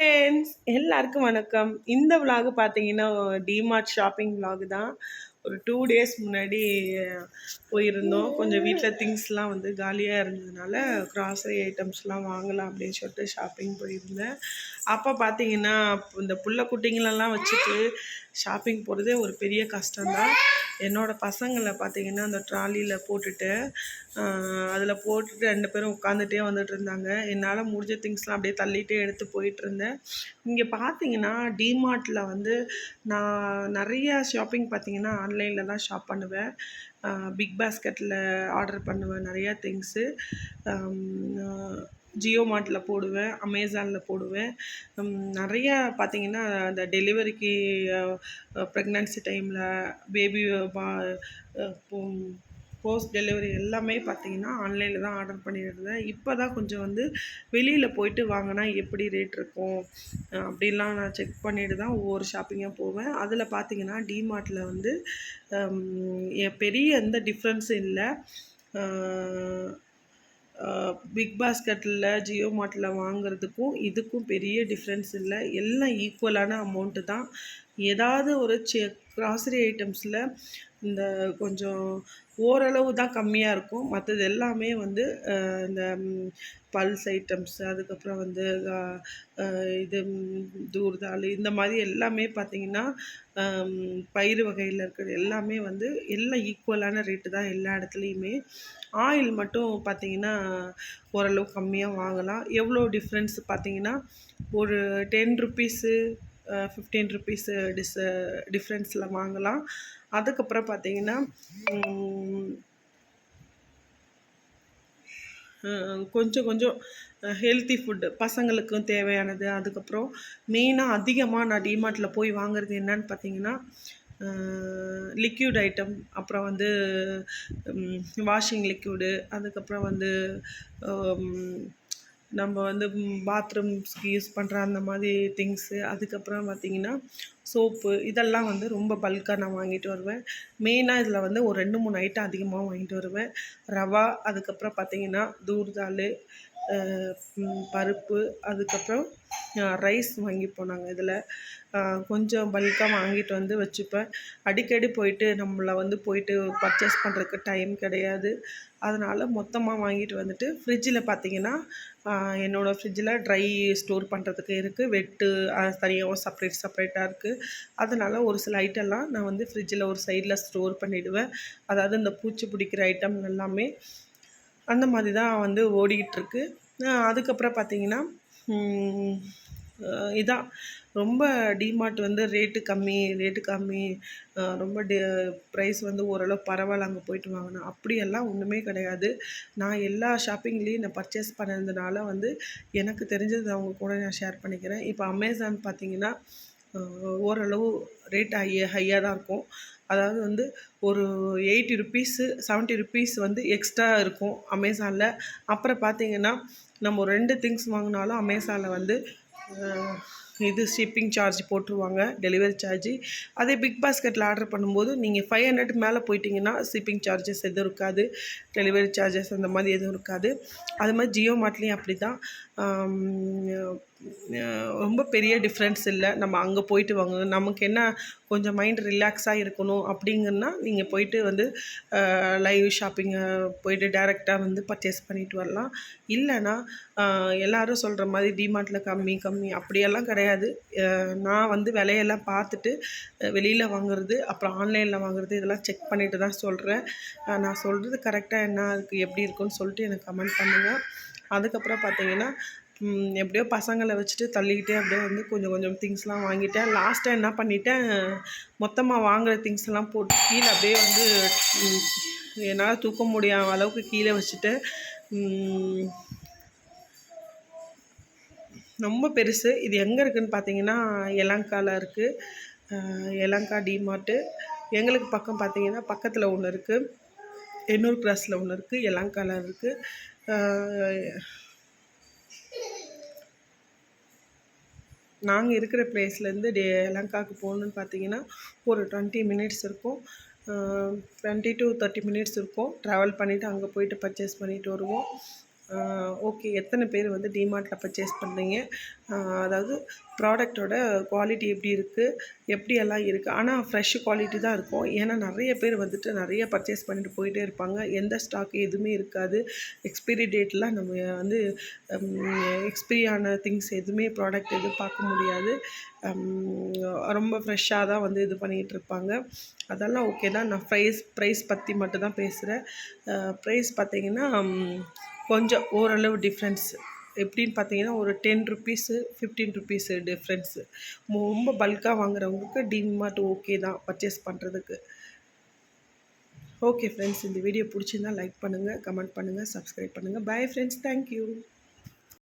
Friends எல்லாருக்கும் வணக்கம். இந்த vlog பார்த்தீங்கன்னா டிமார்ட் ஷாப்பிங் vlog தான். ஒரு டூ டேஸ் முன்னாடி போயிருந்தோம். கொஞ்சம் வீட்டில் திங்ஸ்லாம் வந்து காலியாக இருந்ததுனால க்ராசரி ஐட்டம்ஸ்லாம் வாங்கலாம் அப்படின்னு சொல்லிட்டு ஷாப்பிங் போயிருந்தேன். அப்போ பார்த்தீங்கன்னா இந்த புள்ள குட்டிங்களெல்லாம் வச்சுட்டு ஷாப்பிங் போகிறதே ஒரு பெரிய கஷ்டம்தான். என்னோடய பசங்களை பார்த்திங்கன்னா அந்த ட்ராலியில் போட்டுட்டு அதில் போட்டுட்டு ரெண்டு பேரும் உட்காந்துட்டே வந்துட்டு இருந்தாங்க. என்னால் முடிஞ்ச திங்ஸ்லாம் அப்படியே தள்ளிகிட்டே எடுத்து போயிட்டு இருந்தேன். இங்கே பார்த்தீங்கன்னா டிமார்ட்டில் வந்து நான் நிறைய ஷாப்பிங் பார்த்தீங்கன்னா ஆன்லைனில் தான் ஷாப் பண்ணுவேன். பிக் பாஸ்கெட்டில் ஆர்டர் பண்ணுவேன் நிறையா திங்ஸு ஜியோ மார்ட்டில் போடுவேன் அமேசானில் போடுவேன். நிறைய பார்த்தீங்கன்னா அந்த டெலிவரிக்கு ப்ரெக்னன்சி டைமில் பேபி பா போஸ்ட் டெலிவரி எல்லாமே பார்த்தீங்கன்னா ஆன்லைனில் தான் ஆர்டர் பண்ணியிருந்தேன் இப்போ தான் கொஞ்சம் வந்து வெளியில் போயிட்டு வாங்கினா எப்படி ரேட் இருக்கும் அப்படிலாம் நான் செக் பண்ணிட்டு தான் ஒவ்வொரு ஷாப்பிங்காக போவேன். அதில் பார்த்தீங்கன்னா டிமார்ட்டில் வந்து எ- பெரிய எந்த டிஃப்ரென்ஸும் இல்லை. பிக் பாஸ்கெட்டில் ஜியோ மார்ட்டில் வாங்குறதுக்கும் இதுக்கும் பெரிய டிஃப்ரென்ஸ் இல்லை. எல்லாம் ஈக்குவலான அமௌண்ட்டு தான். ஏதாவது ஒரு செ க்ராசரி ஐட்டம்ஸில் இந்த கொஞ்சம் ஓரளவு தான் கம்மியாக இருக்கும். மற்றது எல்லாமே வந்து இந்த பல்ஸ் ஐட்டம்ஸ் அதுக்கப்புறம் வந்து இது தூர்தால் இந்த மாதிரி எல்லாமே பார்த்தீங்கன்னா பயிர் பயிறு வகையில் இருக்கிறது எல்லாமே வந்து எல்லாம் ஈக்குவலான ரேட்டு தான் எல்லா இடத்துலையுமே. ஆயில் மட்டும் பார்த்தீங்கன்னா ஓரளவு கம்மியாக வாங்கலாம். எவ்வளோ டிஃப்ரென்ஸ் பார்த்தீங்கன்னா ஒரு ten rupees fifteen rupees this டிஃப்ரென்ஸில் வாங்கலாம். அதுக்கப்புறம் பார்த்தீங்கன்னா கொஞ்சம் கொஞ்சம் ஹெல்த்தி ஃபுட்டு பசங்களுக்கும் தேவையானது. அதுக்கப்புறம் மெயினாக அதிகமாக நான் டிமார்ட்டில் போய் வாங்குறது என்னன்னு பார்த்தீங்கன்னா லிக்யூட் ஐட்டம் அப்புறம் வந்து வாஷிங் லிக்யூடு அதுக்கப்புறம் வந்து நம்ம வந்து பாத்ரூம்ஸ்க்கு யூஸ் பண்ணுற அந்த மாதிரி திங்ஸு அதுக்கப்புறம் பார்த்திங்கன்னா சோப்பு இதெல்லாம் வந்து ரொம்ப பல்காக நான் வாங்கிட்டு வருவேன். மெயினாக இதில் வந்து ஒரு ரெண்டு மூணு ஐட்டம் அதிகமாக வாங்கிட்டு வருவேன். ரவா அதுக்கப்புறம் பார்த்திங்கன்னா தூர்தால் பருப்பு அதுக்கப்புறம் ரைஸ் வாங்கிப்போம் நாங்கள் இதில். கொஞ்சம் பல்காக வாங்கிட்டு வந்து வச்சுப்பேன். அடிக்கடி போயிட்டு நம்மளை வந்து போயிட்டு பர்ச்சேஸ் பண்ணுறதுக்கு டைம் கிடையாது. அதனால் மொத்தமாக வாங்கிட்டு வந்துட்டு ஃப்ரிட்ஜில் பார்த்தீங்கன்னா என்னோடய ஃப்ரிட்ஜில் ட்ரை ஸ்டோர் பண்ணுறதுக்கு இருக்குது வெட்டு தனியாக தனியாகவும் செப்பரேட் செப்பரேட்டாக இருக்குது அதனால் ஒரு சில ஐட்டம்லாம் நான் வந்து ஃப்ரிட்ஜில் ஒரு சைடில் ஸ்டோர் பண்ணிவிடுவேன் அதாவது இந்த பூச்சி பிடிக்கிற ஐட்டம் எல்லாமே அந்த மாதிரி தான் வந்து ஓடிக்கிட்டுருக்கு. அதுக்கப்புறம் பார்த்திங்கன்னா இதான். ரொம்ப டிமார்ட் வந்து ரேட்டு கம்மி ரேட்டு கம்மி. ரொம்ப டி ப்ரைஸ் வந்து ஓரளவு பரவாயில்ல அங்கே போயிட்டு வாங்கினோம் அப்படியெல்லாம் ஒன்றுமே கிடையாது. நான் எல்லா ஷாப்பிங்லேயும் நான் பர்ச்சேஸ் பண்ணதுனால வந்து எனக்கு தெரிஞ்சது அவங்க கூட நான் ஷேர் பண்ணிக்கிறேன். இப்போ அமேசான் பார்த்திங்கன்னா ஓரளவு ரேட் ஹை ஹையாக தான் இருக்கும். அதாவது வந்து ஒரு எயிட்டி ருப்பீஸு செவன்ட்டி ருப்பீஸ் வந்து எக்ஸ்ட்ரா இருக்கும் அமேசானில் அப்புறம் பார்த்தீங்கன்னா நம்ம ரெண்டு திங்ஸ் வாங்கினாலும் அமேசானில் வந்து இது ஷிப்பிங் சார்ஜ் போட்டுருவாங்க டெலிவரி சார்ஜ் அதே பிக் பாஸ்கெட்டில் ஆர்டர் பண்ணும்போது நீங்கள் ஃபைவ் ஹண்ட்ரட் மேலே போயிட்டீங்கன்னா ஷிப்பிங் சார்ஜஸ் எதுவும் இருக்காது டெலிவரி சார்ஜஸ் அந்த மாதிரி எதுவும் இருக்காது. அது மாதிரி ஜியோ மார்ட்லேயும் அப்படி தான் ரொம்ப பெரிய டிஃப்ரென்ஸ் இல்லை. நம்ம அங்கே போயிட்டு வாங்க. நமக்கு என்ன கொஞ்சம் மைண்ட் ரிலாக்ஸாக இருக்கணும் அப்படிங்கன்னா நீங்கள் போயிட்டு வந்து லைவ் ஷாப்பிங்கை போயிட்டு டேரெக்டாக வந்து பர்ச்சேஸ் பண்ணிட்டு வரலாம். இல்லைன்னா எல்லோரும் சொல்கிற மாதிரி டிமார்ட்டில் கம்மி கம்மி அப்படியெல்லாம் கிடையாது. நான் வந்து விலையெல்லாம் பார்த்துட்டு வெளியில் வாங்குறது அப்புறம் ஆன்லைனில் வாங்குறது இதெல்லாம் செக் பண்ணிட்டு தான் சொல்கிறேன் நான் சொல்கிறது கரெக்டாக என்ன இருக்குது எப்படி இருக்குன்னு சொல்லிட்டு எனக்கு கமெண்ட் பண்ணுங்கள் அதுக்கப்புறம் பார்த்தீங்கன்னா எப்படியோ பசங்களை வச்சுட்டு தள்ளிக்கிட்டே அப்படியே வந்து கொஞ்சம் கொஞ்சம் திங்ஸ்லாம் வாங்கிட்டேன். லாஸ்ட்டாக என்ன பண்ணிட்டேன்? மொத்தமாக வாங்குற திங்ஸ் எல்லாம் போட்டு கீழே அப்படியே வந்து என்னால் தூக்க முடியாத அளவுக்கு கீழே வச்சுட்டு ரொம்ப பெருசு. இது எங்கே இருக்குதுன்னு பார்த்தீங்கன்னா எலங்காவில் இருக்குது எலங்கா டிமார்ட்டு எங்களுக்கு பக்கம் பார்த்தீங்கன்னா பக்கத்தில் ஒன்று இருக்குது எண்ணூர் கிராஸில் ஒன்று இருக்குது எலங்காவில் இருக்குது நாங்கள் இருக்கிற பிளேஸ்லேருந்து டே லங்காவுக்கு போகணுன்னு பார்த்தீங்கன்னா ஒரு டுவெண்ட்டி மினிட்ஸ் இருக்கும். டுவெண்ட்டி டு தேர்ட்டி மினிட்ஸ் இருக்கும். ட்ராவல் பண்ணிவிட்டு அங்கே போயிட்டு பர்ச்சேஸ் பண்ணிட்டு வருவோம். ஓகே. எத்தனை பேர் வந்து டிமார்ட்டில் பர்ச்சேஸ் பண்ணுறீங்க அதாவது ப்ராடக்டோட குவாலிட்டி எப்படி இருக்குது எப்படியெல்லாம் இருக்குது ஆனால் ஃப்ரெஷ் குவாலிட்டி தான் இருக்கும். ஏன்னா நிறைய பேர் வந்துட்டு நிறைய பர்ச்சேஸ் பண்ணிட்டு போயிட்டே இருப்பாங்க. எந்த ஸ்டாக் எதுவுமே இருக்காது. எக்ஸ்பைரி டேட்லாம் நம்ம வந்து எக்ஸ்பைரி ஆன திங்ஸ் எதுவுமே ப்ராடக்ட் எதுவும் பார்க்க முடியாது. ரொம்ப ஃப்ரெஷ்ஷாக தான் வந்து இது பண்ணிகிட்டு இருப்பாங்க. அதெல்லாம் ஓகே தான். நான் ப்ரைஸ் ப்ரைஸ் பற்றி மட்டும் தான் பேசுகிறேன் ப்ரைஸ் பார்த்திங்கன்னா கொஞ்சம் ஓரளவு டிஃப்ரென்ஸு எப்படின்னு பார்த்தீங்கன்னா ஒரு ten rupees fifteen rupees difference ரொம்ப பல்காக வாங்குறவங்களுக்கு டிமார்ட் ஓகே தான் பர்ச்சேஸ் பண்ணுறதுக்கு ஓகே ஃப்ரெண்ட்ஸ் இந்த வீடியோ பிடிச்சிருந்தா லைக் பண்ணுங்கள் கமெண்ட் பண்ணுங்கள் சப்ஸ்கிரைப் பண்ணுங்கள் பை ஃப்ரெண்ட்ஸ் தேங்க்யூ